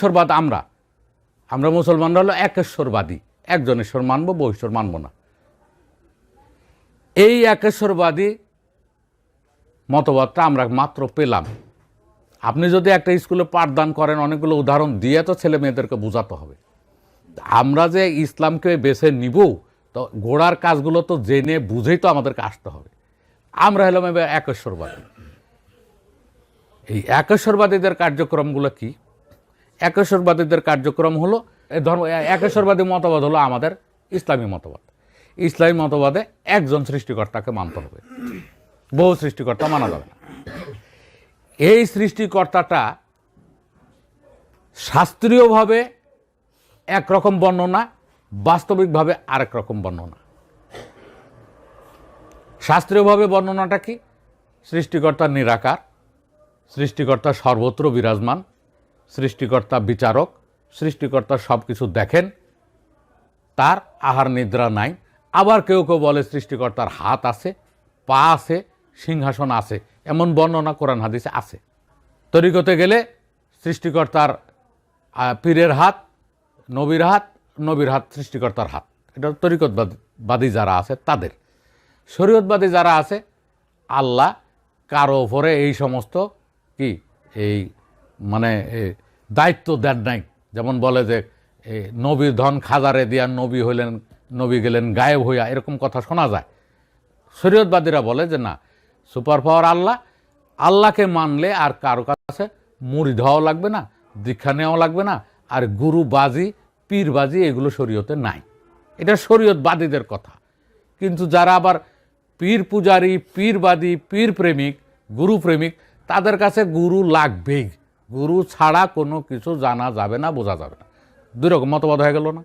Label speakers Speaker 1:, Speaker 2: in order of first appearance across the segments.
Speaker 1: ঈশ্বরবাদ আমরা। আমরা মুসলমানরা হলো একেশ্বরবাদী একজন ঈশ্বর মানবো বহু ঈশ্বর মানবো না। এই একেশ্বরবাদী মতবাদটা আমরা মাত্র পেলাম। আপনি যদি একটা স্কুলে পাঠদান করেন, অনেকগুলো উদাহরণ দিয়ে তো ছেলে মেয়েদেরকে বোঝাতে হবে। আমরা যে ইসলামকে বেছে নিব, তো গোড়ার কাজগুলো তো জেনে বুঝেই তো আমাদেরকে আসতে হবে। আমরা হলাম এবার একেশ্বরবাদী এই একেশ্বরবাদীদের কার্যক্রমগুলো কি? একেশ্বরবাদীদের কার্যক্রম হলো ধর্ম একেশ্বরবাদী মতবাদ হলো আমাদের ইসলামী মতবাদ। ইসলামী মতবাদে একজন সৃষ্টিকর্তাকে মানতে হবে। বহু সৃষ্টিকর্তা মানা যাবে না। এই সৃষ্টিকর্তাটা শাস্ত্রীয়ভাবে একরকম বর্ণনা, বাস্তবিকভাবে আরেক রকম বর্ণনা। শাস্ত্রীয়ভাবে বর্ণনাটা কি? সৃষ্টিকর্তা নিরাকার, সৃষ্টিকর্তা সর্বত্র বিরাজমান সৃষ্টিকর্তা বিচারক, সৃষ্টিকর্তা সব কিছু দেখেন, তার আহার নিদ্রা নাই। আবার কেউ কেউ বলে সৃষ্টিকর্তার হাত আছে, পা আছে, সিংহাসন আছে, এমন বর্ণনা কোরআন হাদিসে আছে। তরিকতে গেলে সৃষ্টিকর্তার পীরের হাত, নবীর হাত নবীর হাত সৃষ্টিকর্তার হাত। এটা তরিকতবাদী যারা আছে তাদের। শরীয়তবাদী যারা আছে, আল্লাহ কারও ওপরে এই সমস্ত কি, এই মানে দায়িত্ব দেন নাই। যেমন বলে যে এ, নবীর ধন খাজারে দিয়া নবী হইলেন নবী গেলেন গায়েব হইয়া এরকম কথা শোনা যায়। শরীয়তবাদীরা বলে যে না সুপার পাওয়ার আল্লাহ। আল্লাহকে মানলে আর কারও কাছে মুড়ি ধোয়াও লাগবে না দীক্ষা নেওয়াও লাগবে না আর গুরু বাজি পীর বাজি এগুলো শরীয়তে নাই। এটা শরীয়তবাদীদের কথা। কিন্তু যারা আবার পীর পূজারী পীরবাদী পীর প্রেমিক গুরু প্রেমিক তাদের কাছে গুরু লাগবেই। গুরু ছাড়া কোনো কিছু জানা যাবে না, বোঝা যাবে না। দুই রকম মতবাদ হয়ে গেল না?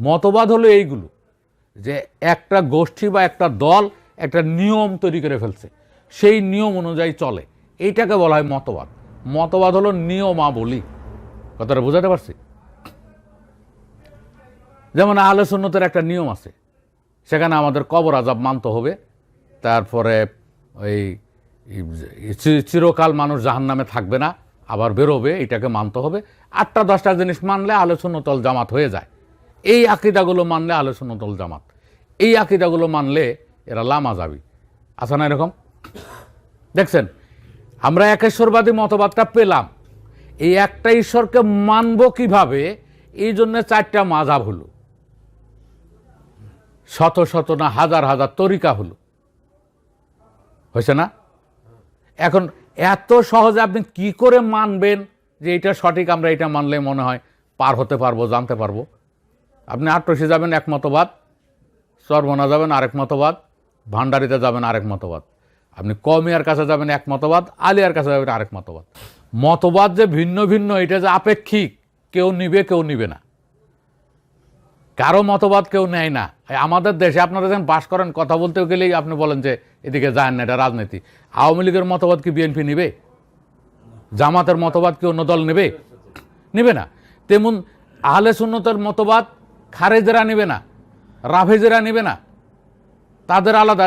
Speaker 1: মতবাদ হলো এইগুলো যে একটা গোষ্ঠী বা একটা দল একটা নিয়ম তৈরি করে ফেলছে। সেই নিয়ম অনুযায়ী চলে। এইটাকে বলা হয় মতবাদ। মতবাদ হলো নিয়মাবলী। কথাটা বোঝাতে পারছি? যেমন আহলে সুন্নতের একটা নিয়ম আছে। সেখানে আমাদের কবর আজাব মানতে হবে। তারপরে ওই চিরকাল মানুষ জাহান্নামে থাকবে না। আবার বেরোবে, এটাকে মানতে হবে। আটটা, দশটা জিনিস মানলে আহলে সুন্নতল জামাত হয়ে যায়। এই আকিদাগুলো মানলে আহলে সুন্নতল জামাত। এই আকিদাগুলো মানলে এরা লামা যাবি আছে না এরকম? দেখছেন, আমরা একেশ্বরবাদী মতবাদটা পেলাম। এই একটা ঈশ্বরকে মানব কীভাবে? এই জন্য চারটা মাঝাব হলো। শত শত না হাজার হাজার তরিকা হলো। হয়েছে না? এখন এত সহজে আপনি কি করে মানবেন যে এটা সঠিক, আমরা এটা মানলে মনে হয় পার হতে পারব, জানতে পারব? আপনি আট্রসে যাবেন এক মতবাদ, সর্বনা যাবেন আরেক মতবাদ, ভান্ডারিতে যাবেন আরেক মতবাদ। আপনি কমিয়ার কাছে যাবেন এক মতবাদ, আলিয়ার কাছে যাবেন আরেক মতবাদ। মতবাদ যে ভিন্ন ভিন্ন, এটা যে আপেক্ষিক, কেউ নিবে কেউ নিবে না। কারও মতবাদ কেউ নেয় না। আমাদের দেশে আপনারা যখন বাস করেন, কথা বলতে গেলেই আপনি বলেন যে এদিকে যায় না, এটা রাজনীতি। আওয়ামী লীগের মতবাদ কি বিএনপি নিবে? জামাতের মতবাদ কি অন্য দল নেবে? নেবে না। তেমন আহলে সুন্নতের মতবাদ খারেজেরা নেবে না, রাফেজেরা নেবে না। তাদের আলাদা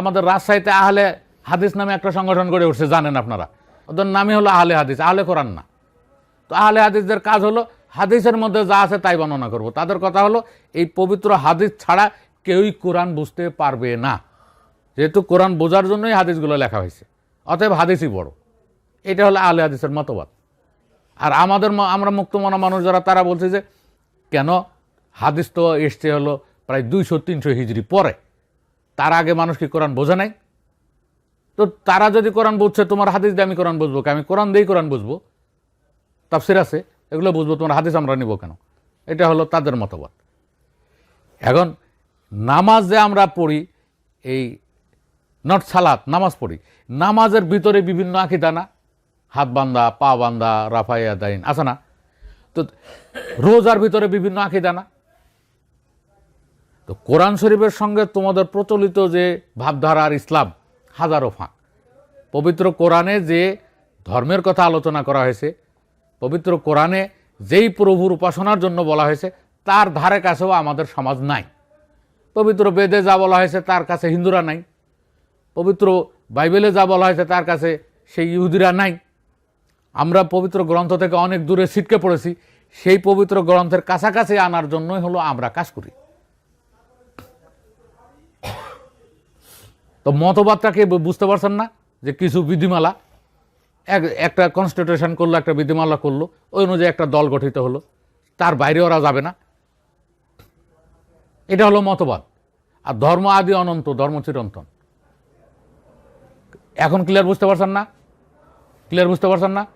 Speaker 1: আমাদের রাজশাহীতে আহলে হাদিস নামে একটা সংগঠন গড়ে উঠছে, জানেন আপনারা। ওদের নামই হলো আহলে হাদিস, আহলে কোরআন না। তো আহলে হাদিসদের কাজ হলো হাদিসের মধ্যে যা আছে তাই বর্ণনা করব। তাদের কথা হলো, এই পবিত্র হাদিস ছাড়া কেউই কোরআন বুঝতে পারবে না। যেহেতু কোরআন বোঝার জন্যই হাদিসগুলো লেখা হয়েছে, অতএব হাদিসই বড়। এটা হলো আহলে হাদিসের মতবাদ। আর আমাদের আমরা মুক্তমনা মানুষ যারা, তারা বলছে যে, কেন? হাদিস তো এসছে হলো প্রায় দুইশো, তিনশো হিজড়ি পরে। তার আগে মানুষ কি কোরআন বোঝে নাই? তো তারা যদি কোরআন বুঝছে, তোমার হাদিস দিয়ে আমি কোরআন বুঝব? আমি কোরআন দিয়েই কোরআন বুঝব। তাফসির আছে। এগুলো বুঝব, তোমার হাদিস আমরা নিব কেন? এটা হলো তাদের মতবাদ। এখন নামাজ যে আমরা পড়ি এই নট সালাত, নামাজ পড়ি। নামাজের ভিতরে বিভিন্ন আকিদা না? হাত বান্দা পা বান্ধা, রাফাইয়া, দাইন, আছে না? তো রোজার ভিতরে বিভিন্ন আকিদা না? তো কোরআন শরীফের সঙ্গে তোমাদের প্রচলিত যে ভাবধারা আর ইসলাম, হাজারো ফাঁক। পবিত্র কোরআনে যে ধর্মের কথা আলোচনা করা হয়েছে পবিত্র কোরআনে যেই প্রভুর উপাসনার জন্য বলা হয়েছে, তার ধারে কাছেও আমাদের সমাজ নাই। পবিত্র বেদে যা বলা হয়েছে, তার কাছে হিন্দুরা নাই। পবিত্র বাইবেলে যা বলা হয়েছে, তার কাছে সেই ইহুদিরা নাই। আমরা পবিত্র গ্রন্থ থেকে অনেক দূরে ছিটকে পড়েছি। সেই পবিত্র গ্রন্থের কাছাকাছি আনার জন্যই হলো আমরা কাজ করি। তো মতবাদটাকে বুঝতে পারছেন না যে কিছু বিধিমালা এক, একটা কনস্টিটিউশন করল, একটা বিধিমালা করল, ওই অনুযায়ী একটা দল গঠিত হলো। তার বাইরে ওরা যাবে না। এটা হলো মতবাদ। আর ধর্ম আদি অনন্ত, ধর্ম চিরন্তন। এখন ক্লিয়ার বুঝতে পারছেন না? ক্লিয়ার বুঝতে পারছেন না?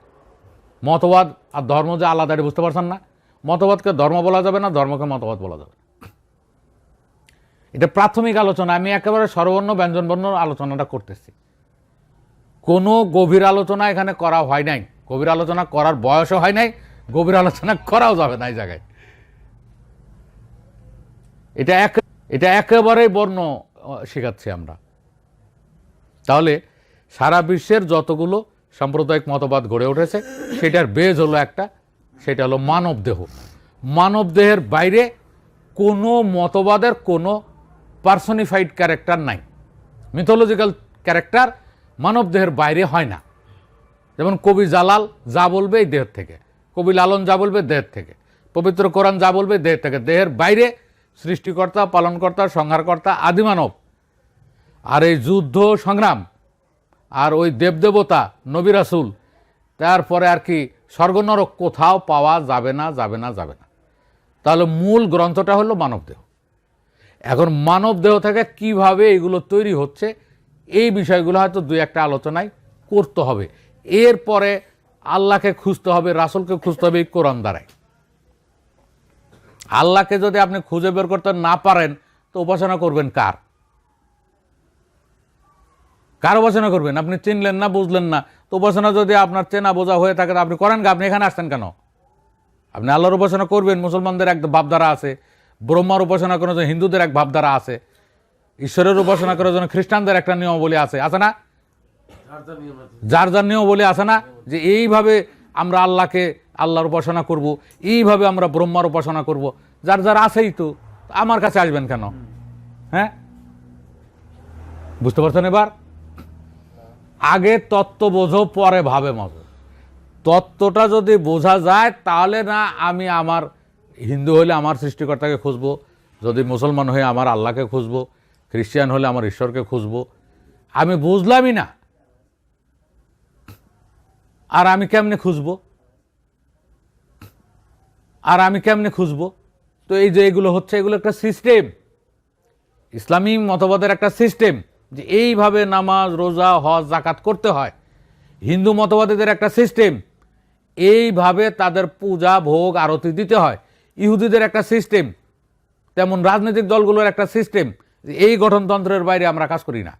Speaker 1: মতবাদ আর ধর্ম যে আলাদা, এটা বুঝতে পারছেন না? মতবাদকে ধর্ম বলা যাবে না, ধর্মকে মতবাদ বলা যাবে এটা প্রাথমিক আলোচনা। আমি একেবারে সর্বর্ণ, ব্যঞ্জনবর্ণ আলোচনাটা করতেছি। কোনো গভীর আলোচনা এখানে করা হয় নাই। গভীর আলোচনা করার বয়সও হয় নাই, গভীর আলোচনা করাও যাবে না এই জায়গায়। এটা এক, এটা একেবারেই বর্ণ শেখাচ্ছি আমরা। তাহলে সারা বিশ্বের যতগুলো সাম্প্রদায়িক মতবাদ গড়ে উঠেছে, সেটার বেজ হলো একটা, সেটা হলো মানব দেহ। মানব দেহের বাইরে কোনো মতবাদের কোনো পার্সনিফাইড ক্যারেক্টার নাই। মিথোলজিক্যাল ক্যারেক্টার মানব দেহের বাইরে হয় না। যেমন কবি জালাল যা বলবে এই দেহের থেকে, কবি লালন যা বলবে দেহের থেকে, পবিত্র কোরআন যা বলবে দেহের থেকে, দেহের বাইরে সৃষ্টিকর্তা, পালনকর্তা, সংহারকর্তা আদিমানব আর এই যুদ্ধ সংগ্রাম আর ওই দেবদেবতা, নবী রাসুল, তারপরে আর কি স্বর্গনরক কোথাও পাওয়া যাবে না যাবে না যাবে না। তাহলে মূল গ্রন্থটা হলো মানবদেহ। এখন মানবদেহ থেকে কীভাবে এগুলো তৈরি হচ্ছে এই বিষয়গুলো হয়তো দুই একটা আলোচনায় করতে হবে। এরপরে আল্লাহকে খুঁজতে হবে, রাসুলকে খুঁজতে হবে কোরআন দ্বারাই। আল্লাহকে যদি আপনি খুঁজে বের করতে না পারেন, তো উপাসনা করবেন কার? কার উপাসনা করবেন? আপনি চিনলেন না, বুঝলেন না, তো উপাসনা যদি আপনার চেনা বোঝা হয়ে থাকে আপনি করেন? আপনি এখানে আসছেন কেন? আপনি আল্লাহর উপাসনা করবেন, মুসলমানদের এক ভাবধারা আছে, ব্রহ্মার উপাসনা করার জন্য হিন্দুদের এক ভাবধারা আছে। ঈশ্বরের উপাসনা করার জন্য খ্রিস্টানদের একটা নিয়মাবলী আছে। আছে না? যার যার নিয়মাবলী আছে না? যে এইভাবে আমরা আল্লাহকে, আল্লাহর উপাসনা করব, এইভাবে আমরা ব্রহ্মার উপাসনা করব। যার যার আছেই তো, আমার কাছে আসবেন কেন? হ্যাঁ? বুঝতে পারছেন এবার? আগে তত্ত্ব বোঝো, পরে ভাবে মজো। তত্ত্বটা যদি বোঝা যায়, তাহলে না আমি আমার হিন্দু হলে আমার সৃষ্টিকর্তাকে খুঁজবো। যদি মুসলমান হয়ে আমার আল্লাহকে খুঁজবো। খ্রিস্টান হলে আমার ঈশ্বরকে খুঁজবো। আমি বুঝলামই না। আর আমি কেমনে খুঁজবো? আর আমি কেমনে খুঁজবো? তো এই যে এগুলো হচ্ছে, এগুলো একটা সিস্টেম ইসলামী মতবাদের একটা সিস্টেম যে এইভাবে নামাজ, রোজা, হজ জাকাত করতে হয়। হিন্দু মতবাদীদের একটা সিস্টেম এইভাবে তাদের পূজা, ভোগ, আরতি দিতে হয়। ইহুদিদের একটা সিস্টেম তেমন রাজনৈতিক দলগুলোর একটা সিস্টেম এই গঠনতন্ত্রের বাইরে আমরা কাজ করি না।